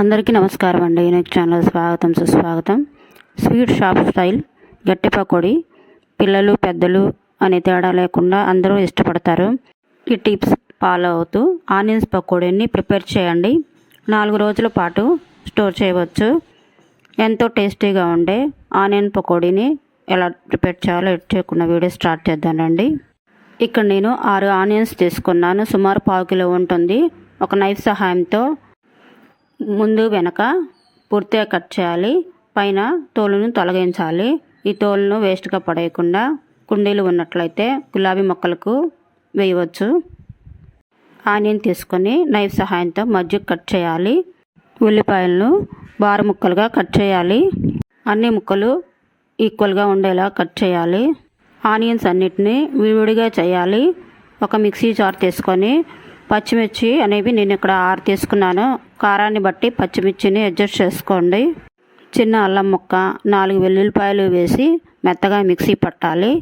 అందరికీ నమస్కారం అండి. యూనిక్ ఛానల్ స్వాగతం సుస్వాగతం. స్వీట్ షాప్ స్టైల్ గట్టి పకోడీ పిల్లలు పెద్దలు అనే తేడా లేకుండా అందరూ ఇష్టపడతారు. ఈ టిప్స్ ఫాలో అవుతూ ఆనియన్స్ పకోడీని ప్రిపేర్ చేయండి. నాలుగు రోజుల పాటు స్టోర్ చేయవచ్చు. ఎంతో టేస్టీగా ఉండే ఆనియన్ పకోడీని ఎలా ప్రిపేర్ చేయాలో ఎట్ చేయకుండా వీడియో స్టార్ట్ చేద్దానండి. ఇక్కడ నేను ఆరు ఆనియన్స్ తీసుకున్నాను. సుమారు పావు కిలో ఉంటుంది. ఒక నైఫ్ సహాయంతో ముందు వెనక పూర్తిగా కట్ చేయాలి. పైన తోలును తొలగించాలి. ఈ తోలును వేస్ట్గా పడేయకుండా కుండీలు ఉన్నట్లయితే గులాబీ మొక్కలకు వేయవచ్చు. ఆనియన్ తీసుకొని నైఫ్ సహాయంతో మధ్య కట్ చేయాలి. ఉల్లిపాయలను బారు ముక్కలుగా కట్ చేయాలి. అన్ని ముక్కలు ఈక్వల్గా ఉండేలా కట్ చేయాలి. ఆనియన్స్ అన్నిటిని విడివిడిగా చేయాలి. ఒక మిక్సీ జార్ తీసుకొని పచ్చిమిర్చి అనేవి నేను ఇక్కడ ఆరు తీసుకున్నాను. కారాన్ని బట్టి పచ్చిమిర్చిని అడ్జస్ట్ చేసుకోండి. చిన్న అల్లం ముక్క నాలుగు వెల్లుల్లిపాయలు వేసి మెత్తగా మిక్సీ పట్టాలి.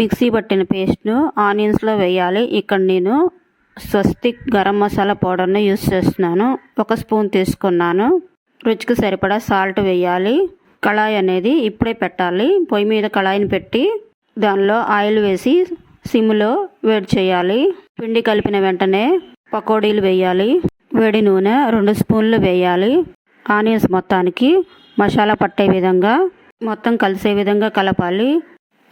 మిక్సీ పట్టిన పేస్ట్ను ఆనియన్స్లో వేయాలి. ఇక్కడ నేను స్వస్తిక్ గరం మసాలా పౌడర్ని యూస్ చేస్తున్నాను. ఒక స్పూన్ తీసుకున్నాను. రుచికి సరిపడా సాల్ట్ వేయాలి. కళాయి అనేది ఇప్పుడే పెట్టాలి. పొయ్యి మీద కళాయిని పెట్టి దానిలో ఆయిల్ వేసి సిమ్లో వేడి చేయాలి. పిండి కలిపిన వెంటనే పకోడీలు వేయాలి. వేడి నూనె రెండు స్పూన్లు వేయాలి. ఆనియన్స్ మొత్తానికి మసాలా పట్టే విధంగా మొత్తం కలిసే విధంగా కలపాలి.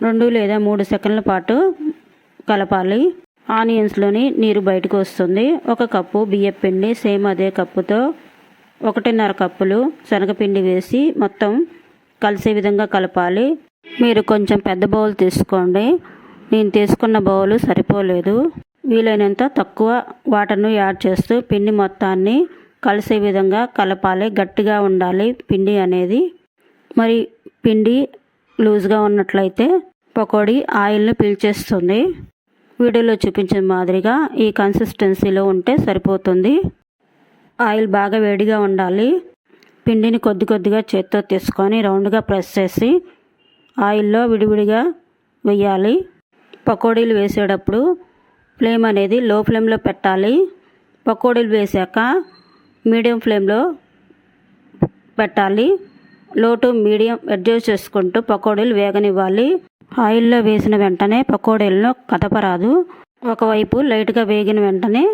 రెండు లేదా మూడు సెకండ్ల పాటు కలపాలి. ఆనియన్స్లోని నీరు బయటకు వస్తుంది. ఒక కప్పు బియ్యం పిండి సేమ్ అదే కప్పుతో ఒకటిన్నర కప్పులు శనగపిండి వేసి మొత్తం కలిసే విధంగా కలపాలి. మీరు కొంచెం పెద్ద బౌల్ తీసుకోండి. నేను తీసుకున్న బౌలు సరిపోలేదు. వీలైనంత తక్కువ వాటర్ను యాడ్ చేస్తూ పిండి మొత్తాన్ని కలిసే విధంగా కలపాలి. గట్టిగా ఉండాలి పిండి అనేది. మరి పిండి లూజ్గా ఉన్నట్లయితే పకోడీ ఆయిల్ని పీల్చేస్తుంది. వీడియోలో చూపించిన మాదిరిగా ఈ కన్సిస్టెన్సీలో ఉంటే సరిపోతుంది. ఆయిల్ బాగా వేడిగా ఉండాలి. పిండిని కొద్ది కొద్దిగా చేత్తో తీసుకొని రౌండ్గా ప్రెస్ చేసి ఆయిల్లో విడివిడిగా వేయాలి. పకోడీలు వేసేటప్పుడు ఫ్లేమ్ అనేది లో ఫ్లేమ్లో పెట్టాలి. పకోడీలు వేసాక మీడియం ఫ్లేమ్లో పెట్టాలి. లో టు మీడియం అడ్జస్ట్ చేసుకుంటూ పకోడీలు వేగనివ్వాలి. ఆయిల్లో వేసిన వెంటనే పకోడీలను కదపరాదు. ఒకవైపు లైట్గా వేగిన వెంటనే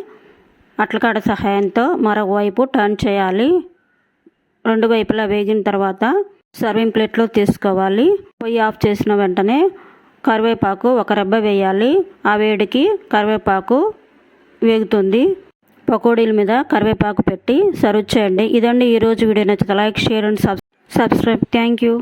అట్లకాడ సహాయంతో మరొకవైపు టర్న్ చేయాలి. రెండు వైపులా వేగిన తర్వాత సర్వింగ్ ప్లేట్లో తీసుకోవాలి. పొయ్యి ఆఫ్ చేసిన వెంటనే కరివేపాకు ఒక రెబ్బ వేయాలి. ఆ వేడికి కరివేపాకు వేగుతుంది. పకోడీల మీద కరివేపాకు పెట్టి సర్వ్ చేయండి. ఇదండి ఈరోజు వీడియో. నచ్చితే like share and sub subscribe. Thank you.